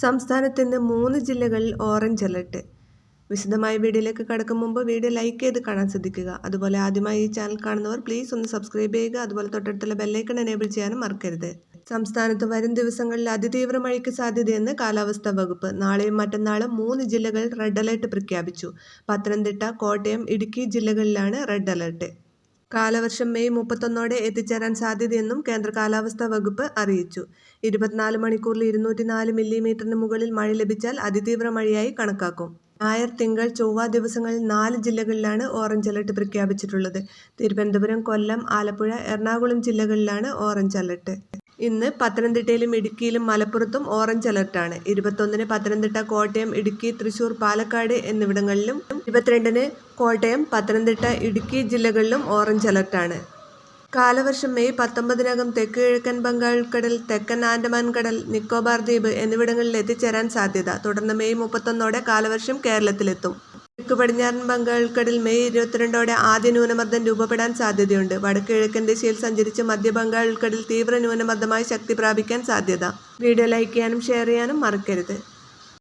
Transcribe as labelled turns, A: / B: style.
A: സംസ്ഥാനത്ത് ഇന്ന് മൂന്ന് ജില്ലകളിൽ ഓറഞ്ച് അലർട്ട്. വിശദമായ വീഡിയോയിലേക്ക് കടക്കും മുമ്പ് വീഡിയോ ലൈക്ക് ചെയ്ത് കാണാൻ ശ്രദ്ധിക്കുക. അതുപോലെ ആദ്യമായി ഈ ചാനൽ കാണുന്നവർ പ്ലീസ് ഒന്ന് സബ്സ്ക്രൈബ് ചെയ്യുക. അതുപോലെ തൊട്ടടുത്തുള്ള ബെല്ലൈക്കൺ എനേബിൾ ചെയ്യാനും മറക്കരുത്. സംസ്ഥാനത്ത് വരും ദിവസങ്ങളിൽ അതിതീവ്ര മഴയ്ക്ക് സാധ്യതയെന്ന് കാലാവസ്ഥാ വകുപ്പ് നാളെയും മറ്റന്നാളും മൂന്ന് ജില്ലകൾ റെഡ് അലർട്ട് പ്രഖ്യാപിച്ചു. പത്തനംതിട്ട കോട്ടയം ഇടുക്കി ജില്ലകളിലാണ് റെഡ് അലർട്ട്. കാലവർഷം മെയ് മുപ്പത്തൊന്നോടെ എത്തിച്ചേരാൻ സാധ്യതയെന്നും കേന്ദ്ര കാലാവസ്ഥാ വകുപ്പ് അറിയിച്ചു. ഇരുപത്തിനാല് മണിക്കൂറിൽ ഇരുന്നൂറ്റി നാല് മില്ലിമീറ്ററിന് മുകളിൽ മഴ ലഭിച്ചാൽ അതിതീവ്ര മഴയായി കണക്കാക്കും. ഞായർ തിങ്കൾ ചൊവ്വ ദിവസങ്ങളിൽ നാല് ജില്ലകളിലാണ് ഓറഞ്ച് അലർട്ട് പ്രഖ്യാപിച്ചിട്ടുള്ളത്. തിരുവനന്തപുരം കൊല്ലം ആലപ്പുഴ എറണാകുളം ജില്ലകളിലാണ് ഓറഞ്ച് അലർട്ട്. ഇന്ന് പത്തനംതിട്ടയിലും ഇടുക്കിയിലും മലപ്പുറത്തും ഓറഞ്ച് അലർട്ടാണ്. ഇരുപത്തൊന്നിന് പത്തനംതിട്ട കോട്ടയം ഇടുക്കി തൃശൂർ പാലക്കാട് എന്നിവിടങ്ങളിലും ഇരുപത്തിരണ്ടിന് കോട്ടയം പത്തനംതിട്ട ഇടുക്കി ജില്ലകളിലും ഓറഞ്ച് അലർട്ടാണ്. കാലവർഷം മെയ് പത്തൊമ്പതിനകം തെക്ക് കിഴക്കൻ ബംഗാൾ കടൽ തെക്കൻ ആൻഡമാൻ കടൽ നിക്കോബാർ ദ്വീപ് എന്നിവിടങ്ങളിൽ എത്തിച്ചേരാൻ സാധ്യത. തുടർന്ന് മെയ് മുപ്പത്തൊന്നോടെ കാലവർഷം കേരളത്തിലെത്തും. തെക്ക് പടിഞ്ഞാറൻ ബംഗാൾക്കടൽ മെയ് ഇരുപത്തിരണ്ടോടെ ആദ്യ ന്യൂനമർദ്ദം രൂപപ്പെടാൻ സാധ്യതയുണ്ട്. വടക്ക് കിഴക്കൻ ദിശയിൽ സഞ്ചരിച്ച് മധ്യ ബംഗാൾ ഉൾക്കടൽ തീവ്ര ന്യൂനമർദ്ദമായി ശക്തി പ്രാപിക്കാൻ സാധ്യത. വീഡിയോ ലൈക്ക് ചെയ്യാനും ഷെയർ ചെയ്യാനും മറക്കരുത്.